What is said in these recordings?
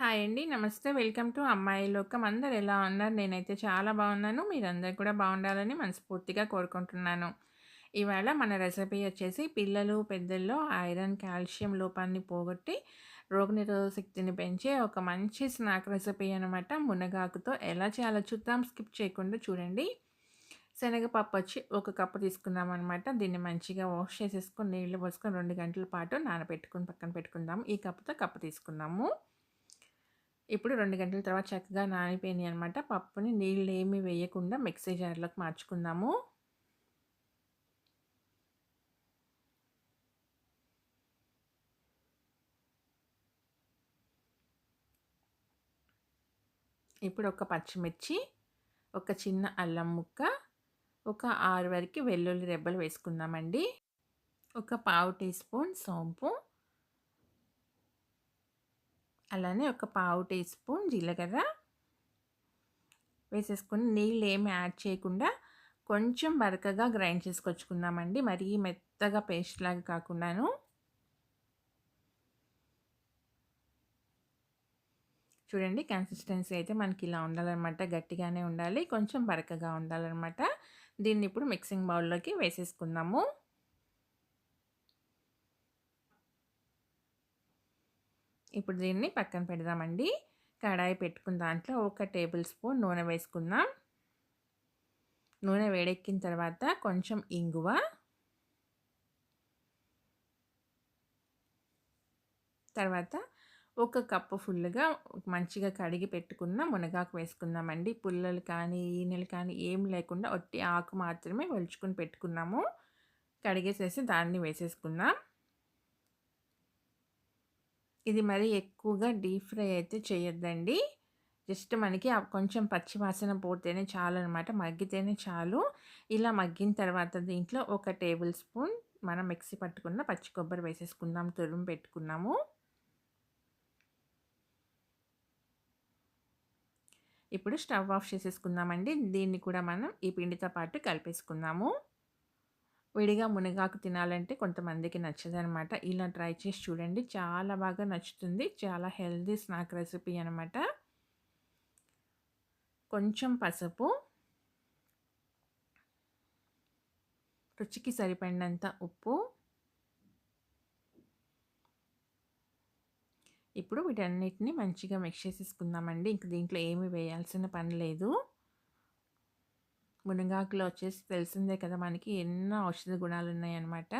Hi అండి. నమస్తే. Welcome to అమ్మాయి లోకం. అందరు ఎలా ఉన్నారు? నేనైతే చాలా బాగున్నాను. మీరందరు కూడా బాగుండాలని మనస్ఫూర్తిగా కోరుకుంటున్నాను. ఇవాళ మన రెసిపీ వచ్చేసి పిల్లలు, పెద్దల్లో ఐరన్, కాల్షియం లోపాన్ని పోగొట్టి రోగనిరోధక శక్తిని పెంచే ఒక మంచి స్నాక్ రెసిపీ అనమాట. మునగాకుతో ఎలా చేయాలో చూద్దాం. స్కిప్ చేయకుండా చూడండి. శనగపప్పు వచ్చి ఒక కప్పు తీసుకున్నామనమాట. దీన్ని మంచిగా వాష్ చేసేసుకొని నీళ్ళు పోసుకొని రెండు గంటల పాటు నానబెట్టుకొని పక్కన పెట్టుకుందాం. ఈ కప్పుతో కప్పు తీసుకున్నాము. ఇప్పుడు రెండు గంటల తర్వాత చక్కగా నానిపోయినాయి అనమాట. పప్పుని నీళ్ళు ఏమీ వేయకుండా మిక్సీ జార్‌లోకి మార్చుకుందాము. ఇప్పుడు ఒక పచ్చిమిర్చి, ఒక చిన్న అల్లం ముక్క, ఒక ఆరు వరకు వెల్లుల్లి రెబ్బలు వేసుకుందామండి. ఒక పావు టీ స్పూన్ సోంపు అలానే ఒక పావు టీ స్పూన్ జీలకర్ర వేసేసుకుని నీళ్ళు ఏమి యాడ్ చేయకుండా కొంచెం బరకగా గ్రైండ్ చేసుకొచ్చుకుందామండి. మరీ మెత్తగా పేస్ట్ లాగా కాకుండాను. చూడండి కన్సిస్టెన్సీ అయితే మనకి ఇలా ఉండాలన్నమాట. గట్టిగానే ఉండాలి కొంచెం బరకగా ఉండాలన్నమాట. దీన్ని ఇప్పుడు మిక్సింగ్ బౌల్లోకి వేసేసుకుందాము. ఇప్పుడు దీన్ని పక్కన పెడదామండి. కడాయి పెట్టుకున్న దాంట్లో ఒక టేబుల్ స్పూన్ నూనె వేసుకుందాం. నూనె వేడెక్కిన తర్వాత కొంచెం ఇంగువ. తర్వాత ఒక కప్పు ఫుల్గా మంచిగా కడిగి పెట్టుకున్న మునగాకు వేసుకుందామండి. పుల్లలు కానీ ఈనెలు కానీ ఏం లేకుండా ఒట్టి ఆకు మాత్రమే ఒలుచుకొని పెట్టుకున్నాము. కడిగేసేసి దాన్ని వేసేసుకుందాం. ఇది మరి ఎక్కువగా డీప్ ఫ్రై అయితే చేయొద్దండి. జస్ట్ మనకి కొంచెం పచ్చివాసన పోతేనే చాలు అనమాట మగ్గితేనే చాలు. ఇలా మగ్గిన తర్వాత దీంట్లో ఒక టేబుల్ స్పూన్ మనం మిక్సీ పట్టుకున్న పచ్చి కొబ్బరి వేసేసుకుందాం తురుము పెట్టుకున్నాము. ఇప్పుడు స్టవ్ ఆఫ్ చేసేసుకుందామండి. దీన్ని కూడా మనం ఈ పిండితో పాటు కలిపేసుకుందాము. విడిగా మునగాకు తినాలంటే కొంతమందికి నచ్చదనమాట. ఇలా ట్రై చేసి చూడండి. చాలా బాగా నచ్చుతుంది. చాలా హెల్దీ స్నాక్ రెసిపీ అనమాట కొంచెం పసుపు. రుచికి సరిపడినంత ఉప్పు. ఇప్పుడు వీటన్నిటిని మంచిగా మిక్స్ చేసేసుకుందామండి. ఇంక దీంట్లో ఏమి వేయాల్సిన పని లేదు. మునగాకులో వచ్చేసి తెలిసిందే కదా మనకి. ఎన్నో ఔషధ గుణాలు ఉన్నాయన్నమాట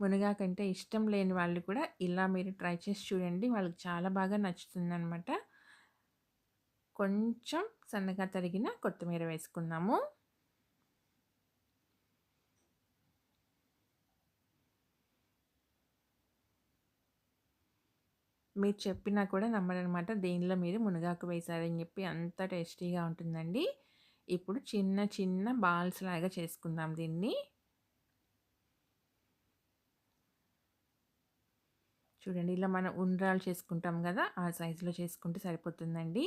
మునగాకంటే ఇష్టం లేని వాళ్ళు కూడా ఇలా మీరు ట్రై చేసి చూడండి. వాళ్ళకి చాలా బాగా నచ్చుతుందనమాట కొంచెం సన్నగా తరిగిన కొత్తిమీర వేసుకుందాము. మీరు చెప్పినా కూడా నమ్మరనమాట. దేనిలో మీరు మునగాకు వేశారని చెప్పి అంత టేస్టీగా ఉంటుందండి. ఇప్పుడు చిన్న చిన్న బాల్స్ లాగా చేసుకుందాం దీన్ని. చూడండి ఇలా మనం ఉండ్రాలు చేసుకుంటాం కదా ఆ సైజులో చేసుకుంటే సరిపోతుందండి.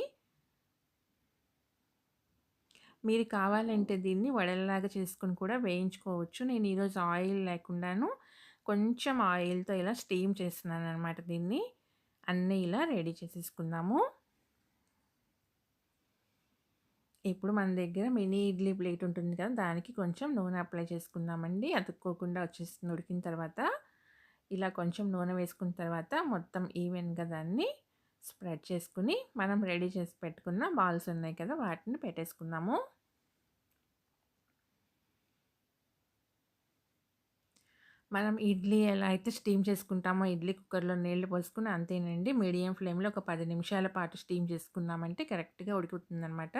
మీరు కావాలంటే దీన్ని వడలలాగా చేసుకుని కూడా వేయించుకోవచ్చు. నేను ఈరోజు ఆయిల్ లేకుండాను కొంచెం ఆయిల్తో ఇలా స్టీమ్ చేస్తున్నాను అనమాట దీన్ని. అన్నీ ఇలా రెడీ చేసేసుకుందాము. ఇప్పుడు మన దగ్గర మినీ ఇడ్లీ ప్లేట్ ఉంటుంది కదా దానికి కొంచెం నూనె అప్లై చేసుకుందామండి. అతుక్కోకుండా వచ్చేస్తుంది ఉడికిన తర్వాత. ఇలా కొంచెం నూనె వేసుకున్న తర్వాత మొత్తం ఈవెన్గా దాన్ని స్ప్రెడ్ చేసుకుని మనం రెడీ చేసి పెట్టుకున్న బాల్స్ ఉన్నాయి కదా వాటిని పెట్టేసుకుందాము. మనం ఇడ్లీ ఎలా అయితే స్టీమ్ చేసుకుంటామో ఇడ్లీ కుక్కర్లో నీళ్ళు పోసుకుని అంతేనండి. మీడియం ఫ్లేమ్లో ఒక పది నిమిషాల పాటు స్టీమ్ చేసుకున్నామంటే కరెక్ట్గా ఉడుకుతుందనమాట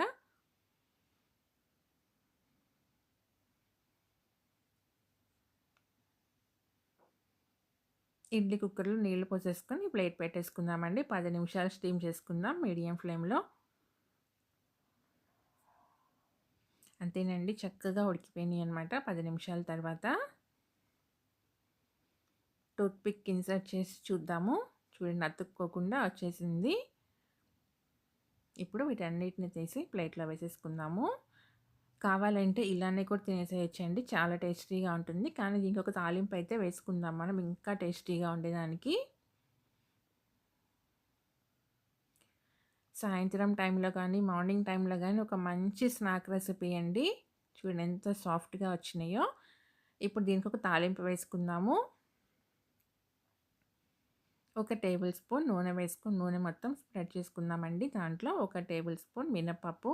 ఇడ్లీ కుక్కర్లో నీళ్ళు పోసేసుకొని ప్లేట్ పెట్టేసుకుందామండి. పది నిమిషాలు స్టీమ్ చేసుకుందాం మీడియం ఫ్లేమ్లో. అంతేనండి. చక్కగా ఉడికిపోయినాయి అనమాట పది నిమిషాల తర్వాత. టూత్పిక్ ఇన్సర్ట్ చేసి చూద్దాము. చూడండి అతుక్కోకుండా వచ్చేసింది. ఇప్పుడు వీటన్నిటిని తీసి ప్లేట్లో వేసేసుకుందాము. కావాలంటే ఇలానే కూడా తినేసేయచ్చండి. చాలా టేస్టీగా ఉంటుంది. కానీ దీనికి ఒక తాలింపు అయితే వేసుకుందాం. మనం ఇంకా టేస్టీగా ఉండేదానికి. సాయంత్రం టైంలో కానీ మార్నింగ్ టైంలో కానీ ఒక మంచి స్నాక్ రెసిపీ అండి. చూడండి ఎంత సాఫ్ట్గా వచ్చినాయో. ఇప్పుడు దీనికి ఒక తాలింపు వేసుకుందాము. ఒక టేబుల్ స్పూన్ నూనె వేసుకుని నూనె మొత్తం స్ప్రెడ్ చేసుకుందామండి. దాంట్లో ఒక టేబుల్ స్పూన్ మినపప్పు,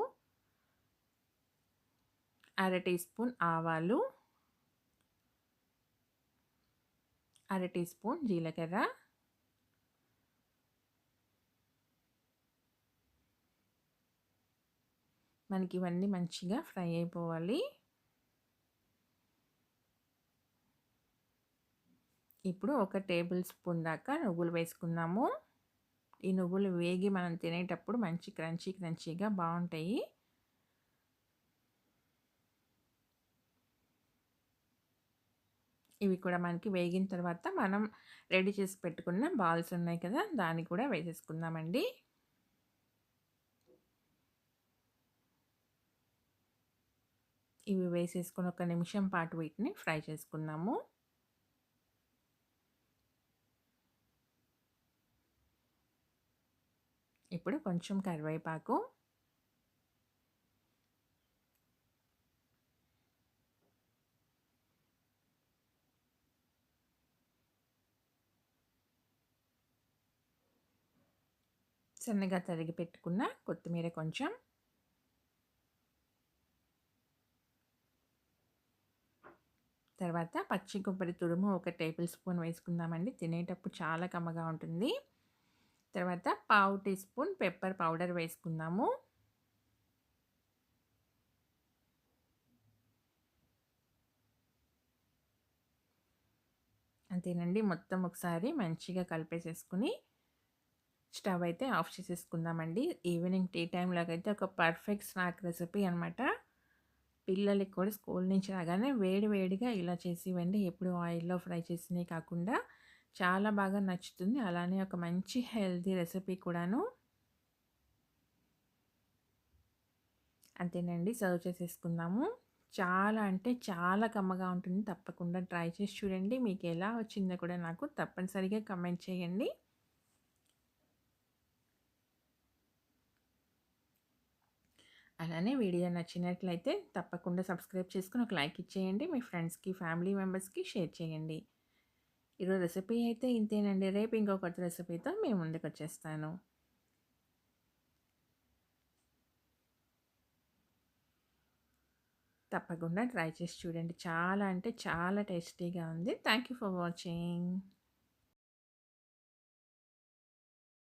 అర టీ స్పూన్ ఆవాలు, అర టీ స్పూన్ జీలకర్ర, మనకి ఇవన్నీ మంచిగా ఫ్రై అయిపోవాలి. ఇప్పుడు ఒక టేబుల్ స్పూన్ దాకా నువ్వులు వేసుకుందాము. ఈ నువ్వులు వేగి మనం తినేటప్పుడు మంచి క్రంచీ క్రంచీగా బాగుంటాయి ఇవి కూడా మనకి వేగిన తర్వాత మనం రెడీ చేసి పెట్టుకున్న బాల్స్ ఉన్నాయి కదా! దాన్ని కూడా వేసేసుకుందామండి. ఇవి వేసేసుకుని ఒక నిమిషం పాటు వీటిని ఫ్రై చేసుకుందాము. ఇప్పుడు కొంచెం కరివేపాకు సన్నగా తరిగి పెట్టుకున్న కొత్తిమీర కొంచెం తర్వాత పచ్చి కొబ్బరి తురుము ఒక టేబుల్ స్పూన్ వేసుకుందామండి. తినేటప్పుడు చాలా కమ్మగా ఉంటుంది. తర్వాత పావు టీ స్పూన్ పెప్పర్ పౌడర్ వేసుకుందాము. అంతేనండి. మొత్తం ఒకసారి మంచిగా కలిపేసేసుకొని స్టవ్ అయితే ఆఫ్ చేసేసుకుందామండి. ఈవినింగ్ టీ టైంలోకైతే ఒక పర్ఫెక్ట్ స్నాక్ రెసిపీ అనమాట. పిల్లలకి కూడా స్కూల్ నుంచి రాగానే వేడి వేడిగా ఇలా చేసి ఇవ్వండి. ఎప్పుడు ఆయిల్‌లో ఫ్రై చేసినవి కాకుండా చాలా బాగా నచ్చుతుంది. అలానే ఒక మంచి హెల్తీ రెసిపీ కూడాను. అంతేనండి. సర్వ్ చేసేసుకుందాము. చాలా అంటే చాలా కమ్మగా ఉంటుంది. తప్పకుండా ట్రై చేసి చూడండి. మీకు ఎలా వచ్చిందో కూడా నాకు తప్పనిసరిగా కమెంట్ చేయండి. అలానే వీడియో నచ్చినట్లయితే తప్పకుండా సబ్స్క్రైబ్ చేసుకుని ఒక లైక్ ఇచ్చేయండి. మీ ఫ్రెండ్స్‌కి, ఫ్యామిలీ మెంబర్స్‌కి షేర్ చేయండి. ఈరోజు రెసిపీ అయితే ఇంతేనండి. రేపు ఇంకో కొత్త రెసిపీతో ముందుకు వచ్చేస్తాను తప్పకుండా ట్రై చేసి చూడండి. చాలా అంటే చాలా టేస్టీగా ఉంది. Thank you for watching.